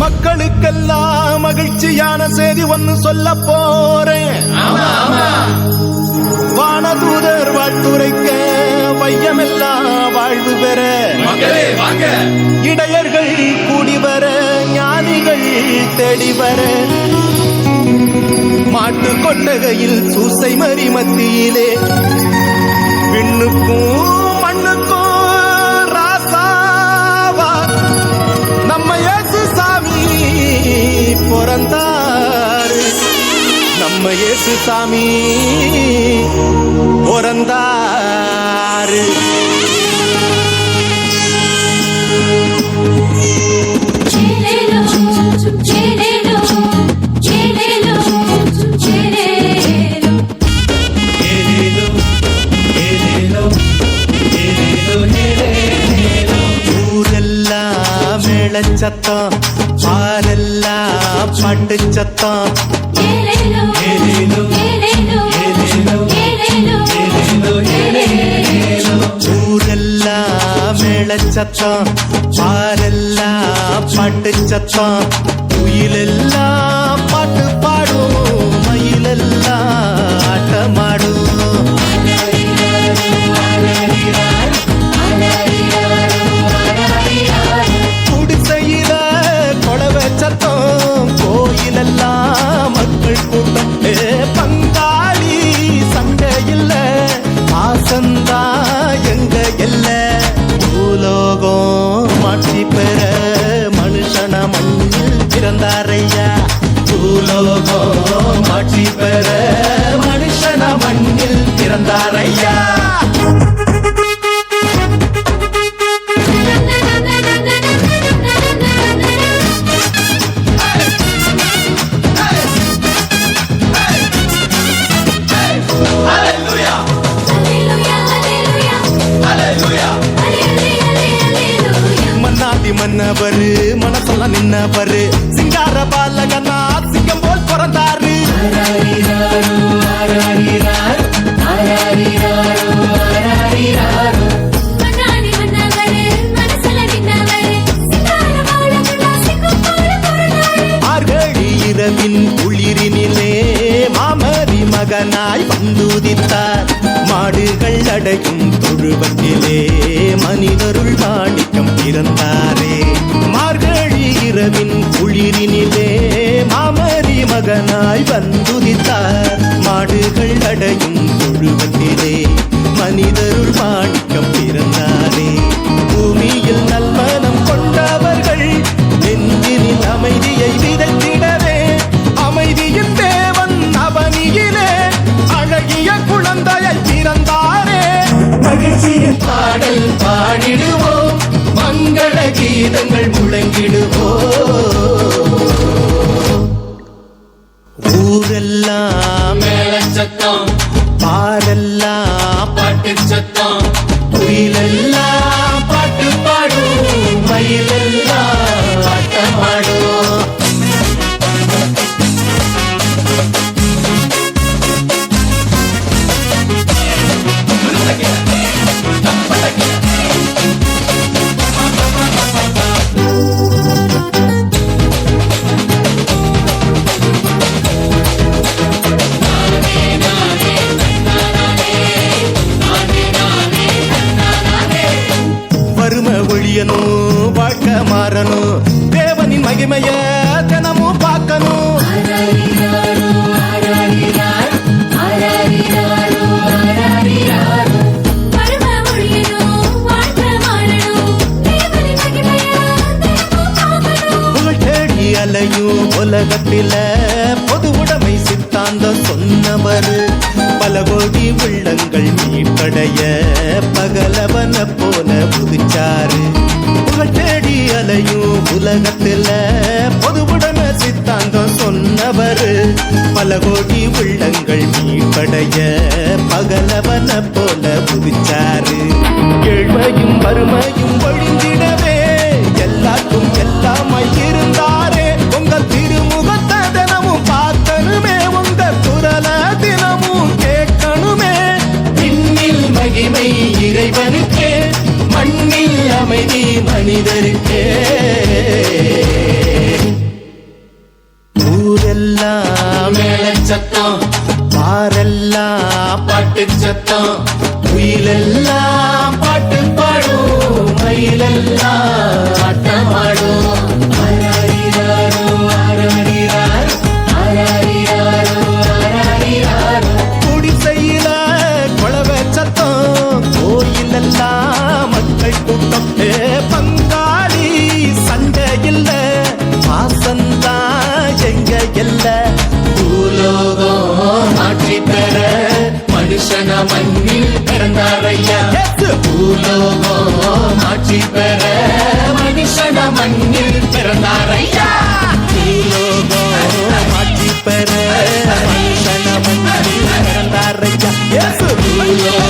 மக்களுக்கெல்லாம் மகிழ்ச்சியான செய்தி ஒன்னு சொல்ல போறேன். வானதூதர் வாழ்த்துரைக்க வையமெல்லாம் வாழ்வு பெற வாங்க இடையர்கள் கூடிவர ஞானிகள் தேடி மாட்டு கொட்டகையில் சூசை மறி மத்தியிலே. விண்ணுக்கும் மண்ணுக்கும் ராசாவா. நம்ம இயேசு சாமி பிறந்தாரு. நம்ம இயேசு சாமி பிறந்தாரு. Chilelo, பாலெல்லாம் ஏலேலோ ஊரெல்லாம் மேளச்சத்தம் பாலெல்லாம் பாட்டு உயிலெல்லாம் பாட்டு பாடும் நின்னவரு சிங்கார பாலகனா சிங்கம் போல் பிறந்தாரு. இரவின் குளிரினிலே மாமரி மகனாய் வந்துதித்தார். மாடுகள் அடையும் தொழுவத்திலே மனிதருள் மாணிக்கம் பிறந்தாரே. மார்கழி இரவின் குளிரினிலே மாமரி மகனாய் வந்துதித்தார். மாடுகள் அடையும் தொழுவத்திலே மனிதருள் மாணிக்கம் பிறந்தாரே. பூமியில் நல்மனம் கீதங்கள் முழங்கிடுவோம் ஊரெல்லாம் மேளச்சத்தம் பாரெல்லாம் பாட்டு சத்தம் குயிலெல்லாம் பார்க்கணும். புகழ் தேடி அலையும் உலகத்தில பொது உடைமை சித்தாந்தம் சொன்னவர் பல கோடி உள்ளங்கள் மீட்படைய பகலவன போல புதிச்சாரு புகழ் தேடி அலையும் உலகத்தில பொது சித்தாந்தம் சொன்னவர். பல கோடி உள்ளங்கள் மீன்படைய பகலவன போ ஊரெல்லாம் மேலச்சத்தம் பாரெல்லாம் பாட்டு சத்தம். குயிலெல்லாம் பாட்டு பாடும் மயிலெல்லாம் ஆட்டமாடும் பத்து பூலோகம் ஆட்சி பெற மனுஷன மண்ணில் பிறந்தாரையா பூலோகம் ஆட்சி பெற மனுஷன மண்ணில் பிறந்தாரையா பூலோகம்